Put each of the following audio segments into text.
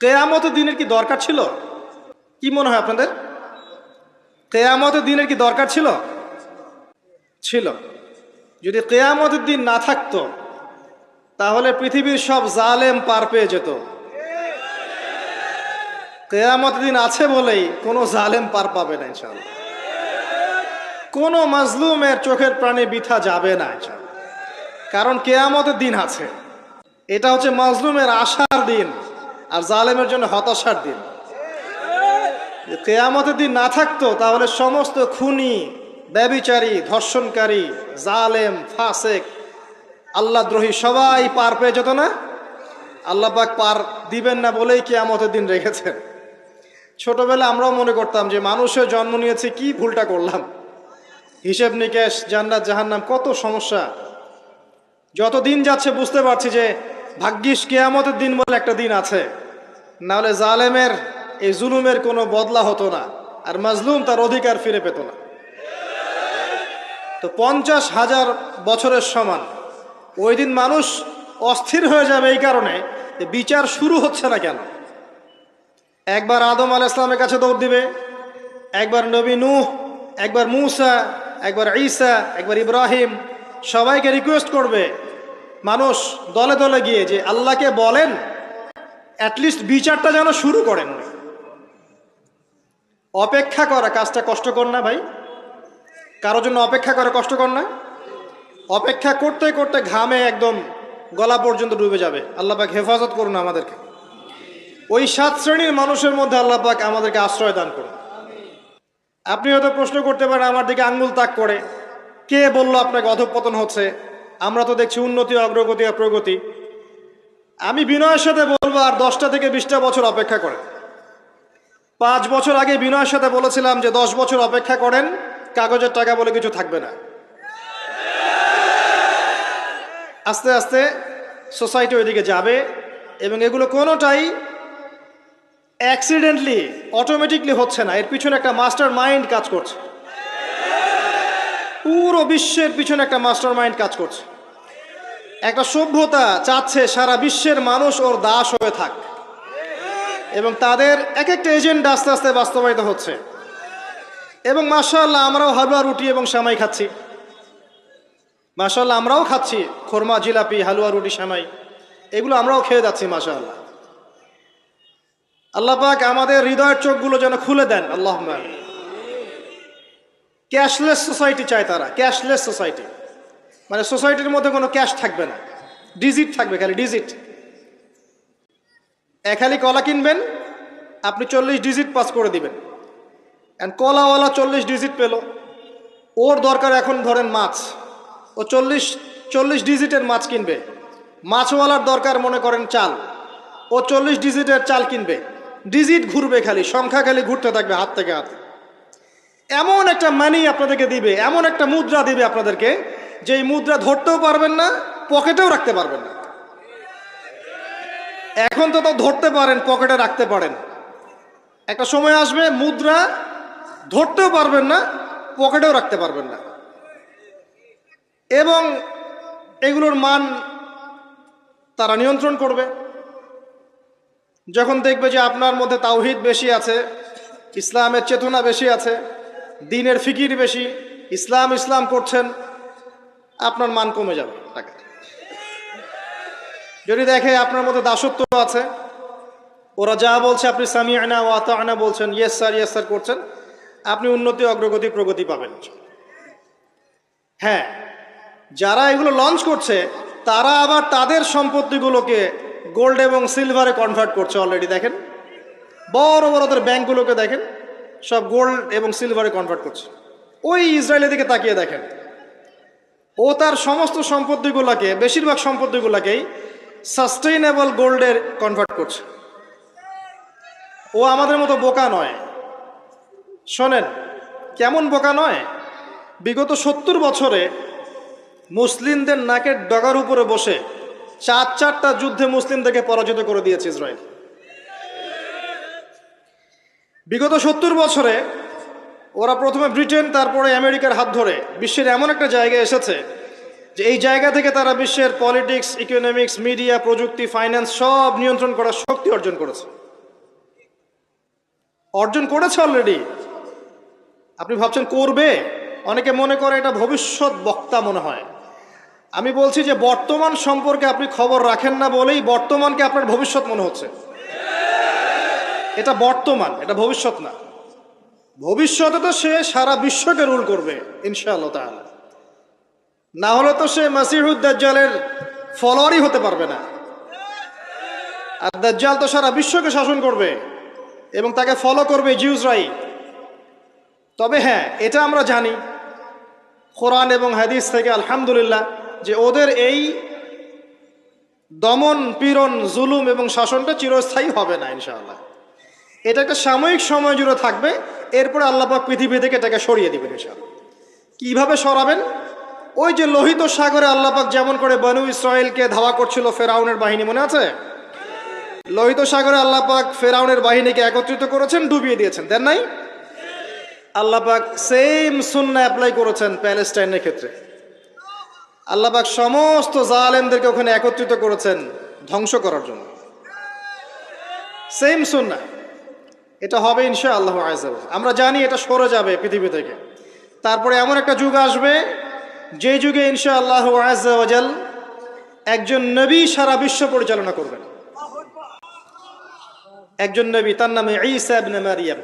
কেয়ামতের দিনের কি দরকার ছিল? কি মনে হয় আপনাদের? কেয়ামতের দিনের কি দরকার ছিল? ছিল। যদি কেয়ামতের দিন না থাকতো, তাহলে পৃথিবীর সব জালেম পার পেয়ে যেত। কেয়ামতের দিন আছে বলেই কোনো জালেম পার পাবে না ইনশাল্লাহ কোনো মাজলুমের চোখের প্রাণে বিথা যাবে না কারণ কেয়ামতের দিন আছে। এটা হচ্ছে মাজলুমের আশার দিন। আর জালেমের জন্য হতাশার দিন। কেয়ামতের দিন না থাকতো, তাহলে সমস্ত খুনি, ব্যবিচারী, ধর্ষণকারী, জালেম, ফাসেক আল্লাহদ্রোহী সবাই পার পেয়ে যেত না? আল্লাহ পাক পার দিবেন না বলেই কেয়ামতের দিন রেখেছেন। ছোটবেলা আমরাও মনে করতাম যে মানুষের জন্ম নিয়েছে, কি ভুলটা করলাম? হিসেব নিকেশ, জান্নাত, জাহান্নাম, কত সমস্যা। যত দিন যাচ্ছে বুঝতে পারছি যে ভাগ্যিস কেয়ামতের দিন বলে একটা দিন আছে। নাহলে জালেমের এই জুলুমের কোনো বদলা হতো না, আর মাজলুম তার অধিকার ফিরে পেত না। তো পঞ্চাশ হাজার বছরের সমান, ওই দিন মানুষ অস্থির হয়ে যাবে এই কারণে যে বিচার শুরু হচ্ছে না কেন? একবার আদম আল ইসলামের কাছে দৌড় দিবে, একবার নবী নূহ, একবার মুসা, একবার ঈসা, একবার ইব্রাহিম, সবাইকে রিকোয়েস্ট করবে মানুষ দলে দলে গিয়ে যে আল্লাহকে বলেন অ্যাটলিস্ট বিচারটা যেন শুরু করেন। অপেক্ষা করা কাজটা কষ্টকর না ভাই? কারোর জন্য অপেক্ষা করা কষ্টকর না? অপেক্ষা করতে করতে ঘামে একদম গলা পর্যন্ত ডুবে যাবে। আল্লাহ পাক হেফাজত করুন আমাদেরকে। ওই সাত শ্রেণির মানুষের মধ্যে আল্লাহ পাক আমাদেরকে আশ্রয় দান করুন। আপনি হয়তো প্রশ্ন করতে পারেন, আমার দিকে আঙ্গুল তাক করে। কে বলল আপনাকে অধঃপতন হচ্ছে? আমরা তো দেখছি উন্নতি, অগ্রগতি আর প্রগতি। আমি বিনয়ের সাথে বলব, আর দশটা থেকে বিশটা বছর অপেক্ষা করেন। পাঁচ বছর আগে বিনয়ের সাথে বলেছিলাম যে, দশ বছর অপেক্ষা করেন, কাগজের টাকা বলে কিছু থাকবে না। আস্তে আস্তে সোসাইটি ওইদিকে যাবে, এবং এগুলো কোনোটাই অ্যাক্সিডেন্টলি অটোমেটিকলি হচ্ছে না। এর পিছনে একটা মাস্টার মাইন্ড কাজ করছে। পুরো বিশ্বের পিছনে একটা মাস্টার মাইন্ড কাজ করছে। একটা সভ্যতা চাচ্ছে সারা বিশ্বের মানুষ ওর দাস হয়ে থাক। এবং তাদের এক একটা এজেন্ডা আস্তে আস্তে বাস্তবায়িত হচ্ছে। এবং মাশাআল্লাহ আমরাও হালুয়া রুটি এবং সামাই খাচ্ছি। মাশাআল্লাহ আমরাও খাচ্ছি খোরমা, জিলাপি, হালুয়া রুটি সামাই এগুলো আমরাও খেয়ে যাচ্ছি মাশাআল্লাহ। আল্লাহ পাক আমাদের হৃদয়ের চোখগুলো যেন খুলে দেন। আল্লাহ ক্যাশলেস সোসাইটি চায় তারা, ক্যাশলেস সোসাইটি। মানে সোসাইটির মধ্যে কোনো ক্যাশ থাকবে না। ডিজিট থাকবে খালি, ডিজিট। এক খালি কলা কিনবেন, আপনি চল্লিশ ডিজিট পাস করে দিবেন। অ্যান্ড কলাওয়ালা চল্লিশ ডিজিট পেল। ওর দরকার এখন ধরেন মাছ। ও চল্লিশ চল্লিশ ডিজিটের মাছ কিনবে। মাছওয়ালার দরকার মনে করেন চাল। ও চল্লিশ ডিজিটের চাল কিনবে। ডিজিট ঘুরবে খালি, সংখ্যা খালি ঘুরতে থাকবে হাত থেকে হাত। এমন একটা মানি আপনাদেরকে দিবে, এমন একটা মুদ্রা দিবে আপনাদেরকে যে মুদ্রা ধরতেও পারবেন না, পকেটেও রাখতে পারবেন না। এখন তো তো ধরতে পারেন, পকেটে রাখতে পারেন। একটা সময় আসবে, মুদ্রা ধরতেও পারবেন না, পকেটেও রাখতে পারবেন না। এবং এগুলোর মান তারা নিয়ন্ত্রণ করবে। যখন দেখবে যে আপনার মধ্যে তাওহিদ বেশি আছে, ইসলামের চেতনা বেশি আছে দিনের ফিকির বেশি, ইসলাম ইসলাম করছেন, আপনার মান কমে যাবে টাকা। যদি দেখে আপনার মধ্যে দাসত্ব আছে, ওরা যা বলছে আপনি সামি আয়না ও আতা আনা বলছেন ইয়েস স্যার ইয়েস স্যার করছেন, আপনি উন্নতি, অগ্রগতি, প্রগতি পাবেন। হ্যাঁ যারা এগুলো লঞ্চ করছে, তারা আবার তাদের সম্পত্তিগুলোকে গোল্ড এবং সিলভারে কনভার্ট করছে অলরেডি দেখেন? বড় বড় ওদের ব্যাংকগুলোকে দেখেন? সব গোল্ড এবং সিলভারে কনভার্ট করছে। ওই ইসরায়েলের দিকে তাকিয়ে দেখেন। ও তার সমস্ত সম্পত্তিগুলোকে, বেশিরভাগ সম্পত্তিগুলোকেই সাস্টেইনেবল গোল্ডের কনভার্ট করছে। ও আমাদের মতো বোকা নয়। শোনেন, কেমন বোকা নয়? বিগত সত্তর বছরে মুসলিমদের নাকের ডগার উপরে বসে চার চারটা যুদ্ধে মুসলিমদেরকে পরাজিত করে দিয়েছে ইসরায়েল। বিগত সত্তর বছরে ওরা প্রথমে ব্রিটেন, তারপরে আমেরিকার হাত ধরে বিশ্বের এমন একটা জায়গায় এসেছে যে এই জায়গা থেকে তারা বিশ্বের পলিটিক্স ইকোনমিক্স মিডিয়া প্রযুক্তি ফাইন্যান্স সব নিয়ন্ত্রণ করার শক্তি অর্জন করেছে। অর্জন করেছে অলরেডি আপনি ভাবছেন, করবে? অনেকে মনে করে এটা ভবিষ্যৎ বক্তা মনে হয়। আমি বলছি যে বর্তমান সম্পর্কে আপনি খবর রাখেন না বলেই বর্তমানকে আপনার ভবিষ্যৎ মনে হচ্ছে। এটা বর্তমান, এটা ভবিষ্যৎ না। ভবিষ্যতে তো সে সারা বিশ্বকে রুল করবে, ইনশাআল্লাহ না হলে তো সে মাসিহুদ্দাজ্জালের ফলোয়ারই হতে পারবে না। আর দাজ্জাল তো সারা বিশ্বকে শাসন করবে এবং তাকে ফলো করবে জিউজরাই তবে হ্যাঁ এটা আমরা জানি, কোরআন এবং হাদিস থেকে আলহামদুলিল্লাহ যে ওদের এই দমন পীড়ন জুলুম এবং শাসনটা চিরস্থায়ী হবে না, ইনশাআল্লাহ। এটা একটা সাময়িক সময় জুড়ে থাকবে, এরপরে আল্লাপাক পৃথিবী থেকে এটাকে সরিয়ে দিবেন ইনশাআল্লাহ। কীভাবে সরাবেন? ওই যে লোহিত সাগরে আল্লাপাক যেমন করে বনু ইসরায়েলকে ধাওয়া করছিল ফেরাউনের বাহিনী, মনে আছে? লোহিত সাগরে আল্লাপাক ফেরাউনের বাহিনীকে একত্রিত করেছেন, ডুবিয়ে দিয়েছেন, দেন নাই? আল্লাপাক সেম সুন্না অ্যাপ্লাই করেছেন প্যালেস্টাইনের ক্ষেত্রে। আল্লাপাক সমস্ত জালেমদেরকে ওখানে একত্রিত করেছেন ধ্বংস করার জন্য। সেম সুন্না এটা হবে ইনশা আল্লাহ আজাল। আমরা জানি এটা সরে যাবে পৃথিবী থেকে। তারপরে এমন একটা যুগ আসবে, যে যুগে ইনশা আল্লাহ আজাল একজন নবী সারা বিশ্ব পরিচালনা করবেন। একজন নবী, তার নামে মারিয়াম।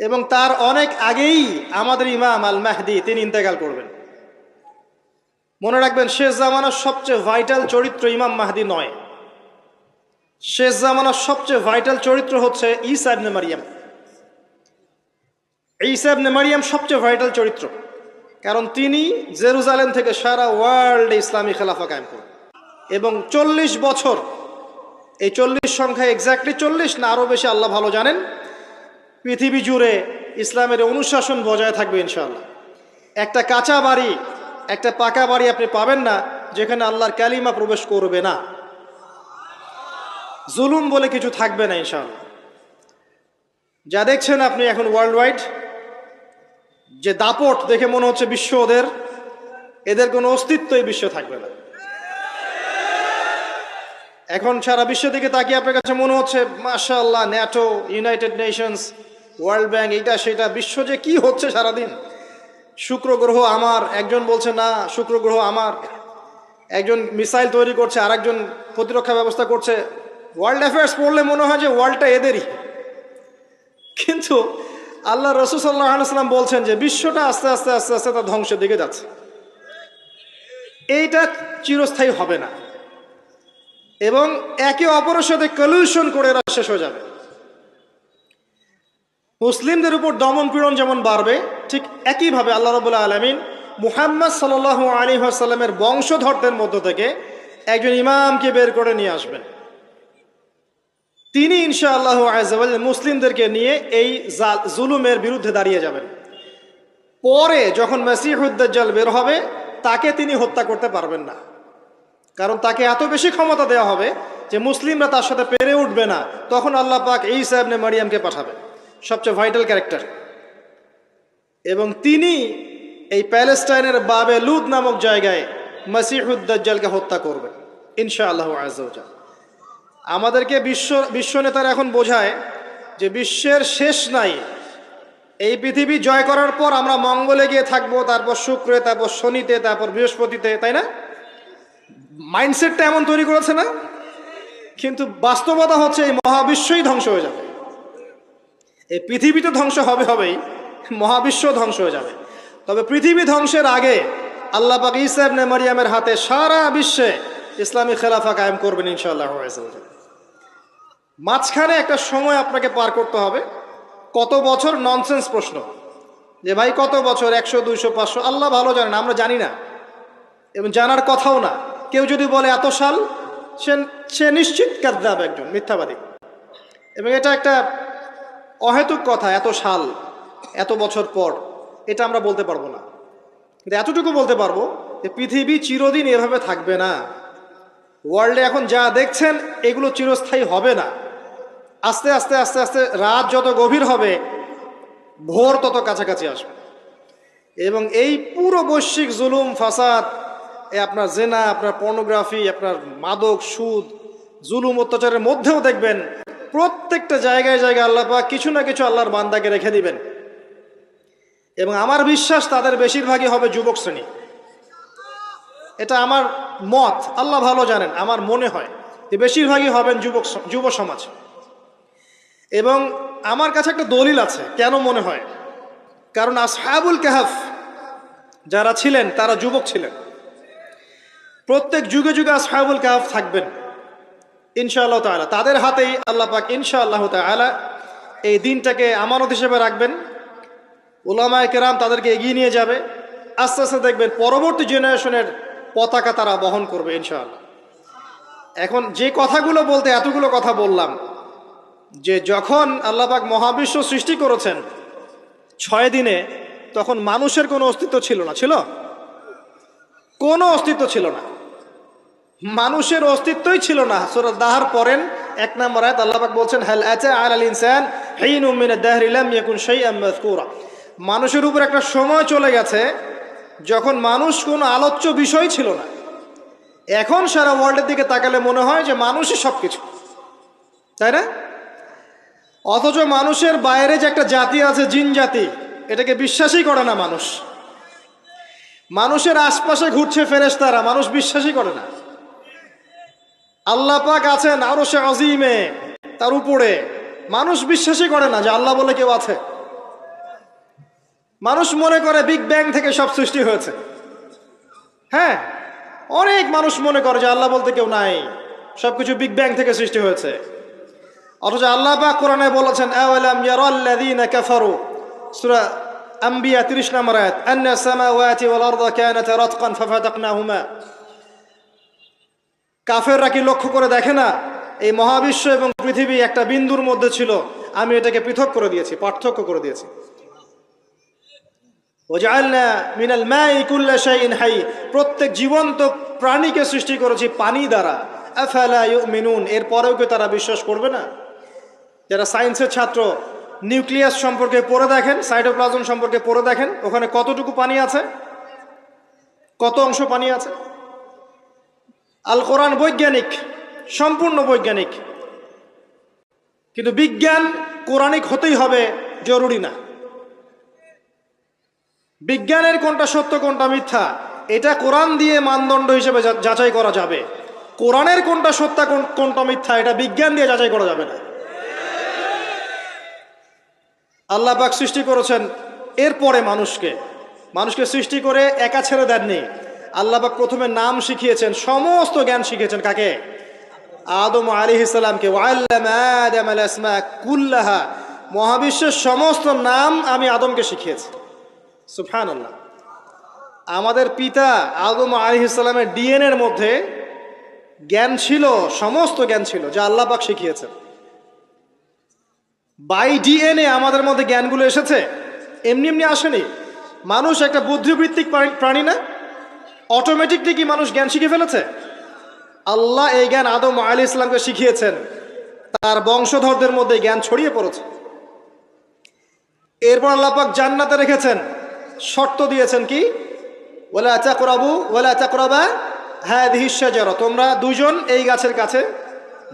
এবং তার অনেক আগেই আমাদের ইমাম আল মাহদি তিনি ইন্তেকাল করবেন। মনে রাখবেন, শেষ জামানার সবচেয়ে ভাইটাল চরিত্র ইমাম মাহদি নয়। শেষ জামানার সবচেয়ে ভাইটাল চরিত্র হচ্ছে ঈসা ইবনে মারিয়াম। ঈসা ইবনে মারিয়াম সবচেয়ে ভাইটাল চরিত্র। কারণ তিনি জেরুজালেম থেকে সারা ওয়ার্ল্ডে ইসলামী খেলাফা কায়েম করেন। এবং চল্লিশ বছর, এই চল্লিশ সংখ্যা এক্স্যাক্টলি চল্লিশ না আরও বেশি আল্লাহ ভালো জানেন, পৃথিবী জুড়ে ইসলামের অনুশাসন বজায় থাকবে ইনশাআল্লাহ। একটা কাঁচা বাড়ি, একটা পাকা বাড়ি আপনি পাবেন না, যেখানে আল্লাহর ক্যালিমা প্রবেশ করবে না। জুলুম বলে কিছু থাকবে না, ইনশাআল্লাহ। যা দেখছেন আপনি এখন ওয়ার্ল্ড ওয়াইড যে দাপট দেখে মনে হচ্ছে বিশ্ব ওদের, এদের কোনো অস্তিত্বই বিশ্ব থাকবে না। এখন সারা বিশ্ব দিকে তাকিয়ে আপনার কাছে মনে হচ্ছে, মাশাআল্লাহ, NATO, United Nations, World Bank, এইটা সেটা, বিশ্ব যে কি হচ্ছে সারাদিন। শুক্র গ্রহ আমার, একজন বলছে, না, শুক্র গ্রহ আমার। একজন মিসাইল তৈরি করছে আর একজন প্রতিরক্ষা ব্যবস্থা করছে ওয়ার্ল্ড অ্যাফেয়ার্স পড়লে মনে হয় যে ওয়ার্ল্ডটা এদেরই। কিন্তু আল্লাহ রসুল সাল্লাহ সাল্লাম বলছেন যে বিশ্বটা আস্তে আস্তে আস্তে আস্তে তার ধ্বংসের দিকে যাচ্ছে। এইটা চিরস্থায়ী হবে না। এবং একে অপরের সাথে কলিউশন করে এরা শেষ হয়ে যাবে। মুসলিমদের উপর দমন পীড়ন যেমন বাড়বে, ঠিক একইভাবে আল্লাহ রবুল্লাহ আলমিন মুহাম্মদ সাল আলী আসাল্লামের বংশধরদের মধ্য থেকে একজন ইমামকে বের করে নিয়ে আসবেন। তিনি ইনশা আল্লাহ মুসলিমদেরকে নিয়ে এই জুলুমের বিরুদ্ধে দাঁড়িয়ে যাবেন। পরে যখন মাসিহুদ্দাল বের হবে, তাকে তিনি হত্যা করতে পারবেন না। কারণ তাকে এত বেশি ক্ষমতা দেওয়া হবে যে মুসলিমরা তার সাথে পেরে উঠবে না। তখন আল্লাহ পাক এই সাহেবনে মারিয়ামকে পাঠাবে, সবচেয়ে ভাইটাল ক্যারেক্টার। এবং তিনি এই প্যালেস্টাইনের বাবে লুদ নামক জায়গায় মাসিহুদ্দালকে হত্যা করবেন ইনশা আল্লাহ আজাল আমাদেরকে বিশ্ব বিশ্ব নেতারা এখন বোঝায় যে বিশ্বের শেষ নাই। এই পৃথিবী জয় করার পর আমরা মঙ্গলে গিয়ে থাকব, তারপর শুক্রে, তারপর শনিতে, তারপর বৃহস্পতিতে, তাই না? মাইন্ডসেটটা এমন তৈরি করেছে না? কিন্তু বাস্তবতা হচ্ছে এই মহাবিশ্বই ধ্বংস হয়ে যাবে। এই পৃথিবী তো ধ্বংস হবে হবেই, মহাবিশ্ব ধ্বংস হয়ে যাবে। তবে পৃথিবী ধ্বংসের আগে আল্লাহ পাক ইসাব নে মারিয়ামের হাতে সারা বিশ্বে ইসলামী খেলাফা কায়েম করবেন ইনশাআল্লাহ। মাঝখানে একটা সময় আপনাকে পার করতে হবে। কত বছর? ননসেন্স প্রশ্ন। যে ভাই, কত বছর? একশো, দুইশো, পাঁচশো? আল্লাহ ভালো জানেন, আমরা জানি না। এবং জানার কথাও না। কেউ যদি বলে, এত সাল? সে সে নিশ্চিত কাদ্দাব একজন, মিথ্যাবাদী। এবং এটা একটা অহেতুক কথা, এত সাল, এত বছর পর। এটা আমরা বলতে পারব না। কিন্তু এতটুকু বলতে পারব যে, পৃথিবী চিরদিন এভাবে থাকবে না। ওয়ার্ল্ডে এখন যা দেখছেন, এগুলো চিরস্থায়ী হবে না। আস্তে আস্তে আস্তে আস্তে, রাত যত গভীর হবে, ভোর তত কাছাকাছি আসবে। এবং এই পুরো বৈশ্বিক জুলুম, ফাসাদ, এ আপনার জেনা, আপনার পর্নোগ্রাফি, আপনার মাদক, সুদ, জুলুম, অত্যাচারের মধ্যেও দেখবেন, প্রত্যেকটা জায়গায় জায়গায় আল্লাহ পাক কিছু না কিছু আল্লাহর বান্দাকে রেখে দিবেন। এবং আমার বিশ্বাস তাদের বেশিরভাগই হবে যুবক শ্রেণি। এটা আমার মত, আল্লাহ ভালো জানেন, আমার মনে হয় যে বেশিরভাগই হবেন যুবক যুব সমাজ। এবং আমার কাছে একটা দলিল আছে, কেন মনে হয়? কারণ আসহাবুল কাহাফ যারা ছিলেন, তারা যুবক ছিলেন। প্রত্যেক যুগে যুগে আসহাবুল কাহাফ থাকবেন, ইনশাআল্লাহ তাআলা। তাদের হাতেই আল্লাহ পাক ইনশাআল্লাহ তাআলা এই দিনটাকে আমানত হিসেবে রাখবেন। ওলামায় কেরাম তাদেরকে এগিয়ে নিয়ে যাবে। আস্তে আস্তে দেখবেন পরবর্তী জেনারেশনের পতাকা তারা বহন করবে ইনশাআল্লাহ। এখন যে কথাগুলো বলতে এতগুলো কথা বললাম যে যখন আল্লাপাক মহাবিশ্ব সৃষ্টি করেছেন, ছয় দিনে তখন মানুষের কোনো অস্তিত্ব ছিল না, ছিল? কোনো অস্তিত্ব ছিল না। মানুষের অস্তিত্বই ছিল না। সুরত দাহার পরেন এক নম্বর আয়াত আল্লাপাক বলছেন, হাল আচা আল আল ইনসান হিন মিন দাহর ইলাম ইয়াকুন শাইআম মাযকুরা। মানুষের উপর একটা সময় চলে গেছে যখন মানুষ কোনো আলোচ্য বিষয় ছিল না। এখন সারা ওয়ার্ল্ডের দিকে তাকালে মনে হয় যে মানুষই সব কিছু তাই না? অথচ মানুষের বাইরে যে একটা জাতি আছে জিন জাতি, এটাকে বিশ্বাসই করে না মানুষ। মানুষের আশপাশে ঘুরছে ফেরেশতারা, মানুষ বিশ্বাসই করে না। আল্লাহ পাক আছেন আরও সে অজিমে তার উপরে। মানুষ বিশ্বাসই করে না যে আল্লাহ বলে কেউ আছে। মানুষ মনে করে বিগ ব্যাং থেকে সব সৃষ্টি হয়েছে। হ্যাঁ অনেক মানুষ মনে করে যে আল্লাহ বলতে কেউ নাই, সবকিছু বিগ ব্যাং থেকে সৃষ্টি হয়েছে। অথচ আল্লাহ পাক কোরআনে বলেছেন, আওয়ালাম ইয়ারাল্লাযীনা কাফারু? সূরা আম্বিয়া 30 নম্বর আয়াত, আন্না সামাওয়াতি ওয়াল আরদা কানাতা রাতকান ফাফাতাকনাহুমা। কাফেররা কি লক্ষ্য করে দেখে না? এই মহাবিশ্ব এবং পৃথিবী একটা বিন্দুর মধ্যে ছিল। আমি এটাকে পৃথক করে দিয়েছি, পার্থক্য করে দিয়েছি। মিনাল হাই। প্রত্যেক জীবন্ত প্রাণীকে সৃষ্টি করেছি পানি দ্বারা। ইউমিনুন? এরপরেও কি তারা বিশ্বাস করবে না? যারা সায়েন্সের ছাত্র নিউক্লিয়াস সম্পর্কে পড়ে দেখেন সাইটোপ্লাজম সম্পর্কে পড়ে দেখেন, ওখানে কতটুকু পানি আছে? কত অংশ পানি আছে? আল কোরআন বৈজ্ঞানিক, সম্পূর্ণ বৈজ্ঞানিক। কিন্তু বিজ্ঞান কোরআনিক হতেই হবে, জরুরি না। বিজ্ঞানের কোনটা সত্য, কোনটা মিথ্যা, এটা কোরআন দিয়ে মানদণ্ড হিসেবে যাচাই করা যাবে। কোরআনের কোনটা সত্য, কোন- কোনটা মিথ্যা, এটা বিজ্ঞান দিয়ে যাচাই করা যাবে না। আল্লাহ পাক সৃষ্টি করেছেন এরপরে মানুষকে। মানুষকে সৃষ্টি করে একা ছেড়ে দেননি। আল্লাহ পাক প্রথমে নাম শিখিয়েছেন, সমস্ত জ্ঞান শিখিয়েছেন কাকে? আদম আলী ইসলামকে কুল্লাহা। মহাবিশ্বের সমস্ত নাম আমি আদমকে শিখিয়েছি। সুফান আল্লাহ আমাদের পিতা আদম আলী ইসলামের ডিএনএর মধ্যে জ্ঞান ছিল, সমস্ত জ্ঞান ছিল, যা আল্লাহ পাক শিখিয়েছেন। বাই ডিএনএ আমাদের মধ্যে জ্ঞানগুলো এসেছে। এমনি এমনি আসেনি। মানুষ একটা বুদ্ধিবৃত্তিক প্রাণী- না? অটোমেটিকলি কি মানুষ জ্ঞান শিখে ফেলেছে? আল্লাহ এই জ্ঞান আদম আলী ইসলামকে শিখিয়েছেন। তার বংশধরদের মধ্যে জ্ঞান ছড়িয়ে পড়েছে। এরপর আল্লাহ পাক জান্নাতে রেখেছেন। শর্ত দিয়েছেন কি? ওলা চাকরাবু ওলা চাকরাবা হ্যাঁ দিহিসাজার তোমরা দুজন এই গাছের কাছে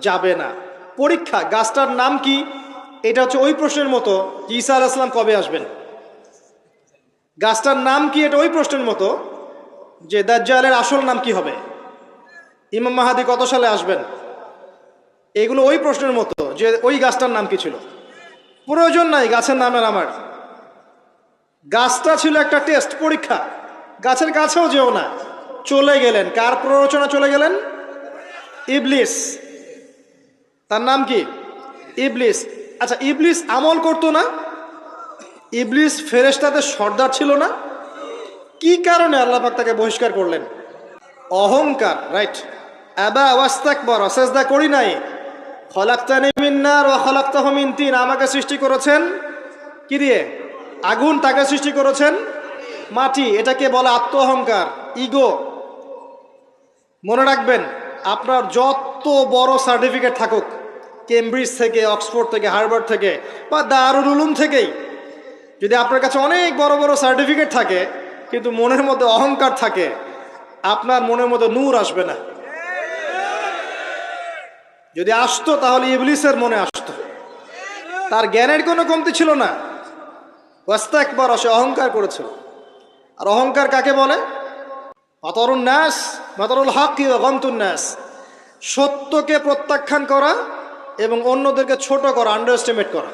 যাবে না। পরীক্ষা, গাছটার নাম কি? এটা হচ্ছে ওই প্রশ্নের মতো যে ঈসা ইসলাম কবে আসবেন? গাছটার নাম কি এটা ওই প্রশ্নের মতো যে দাজ্জালের আসল নাম কি হবে? ইমাম মাহাদি কত সালে আসবেন? এগুলো ওই প্রশ্নের মতো যে ওই গাছটার নাম কি ছিল? প্রয়োজন নাই, গাছের নামের আমার। গাছটা ছিল একটা টেস্ট, পরীক্ষা। গাছের কাছেও যেও না। চলে গেলেন। কার প্ররোচনা চলে গেলেন? ইবলিস। তার নাম কি? ইবলিস। আচ্ছা ইবলিস আমল করতো না? ইবলিস ফেরেশতাদের সর্দার ছিল না? কি কারণে আল্লাহ পাক তাকে বহিষ্কার করলেন? অহংকার রাইট আবা ওয়াস্তাক বড় সেজদা করি নাই। খলাক্তানি মিন্নার ও তিন। আমাকে সৃষ্টি করেছেন কি দিয়ে? আগুন তাকে সৃষ্টি করেছেন? মাটি, এটাকে বলে আত্ম অহংকার ইগো। মনে রাখবেন, আপনার যত বড় সার্টিফিকেট থাকুক কেমব্রিজ থেকে, অক্সফোর্ড থেকে, হার্ভার্ড থেকে বা দারুল উলুম থেকেই। যদি আপনার কাছে অনেক বড় বড় সার্টিফিকেট থাকে, কিন্তু মনের মধ্যে অহংকার থাকে, আপনার মনের মধ্যে নূর আসবে না। যদি আসতো, তাহলে ইবলিসের মনে আসতো। তার জ্ঞানের কোনো কমতি ছিল না। ওয়াস্তা একবার সে অহংকার করেছিল। আর অহংকার কাকে বলে? মাতরুন নাস মাতরুল হক গন্তুন নাস সত্যকে প্রত্যাখ্যান করা এবং অন্যদেরকে ছোট করা আন্ডার এস্টিমেট করা।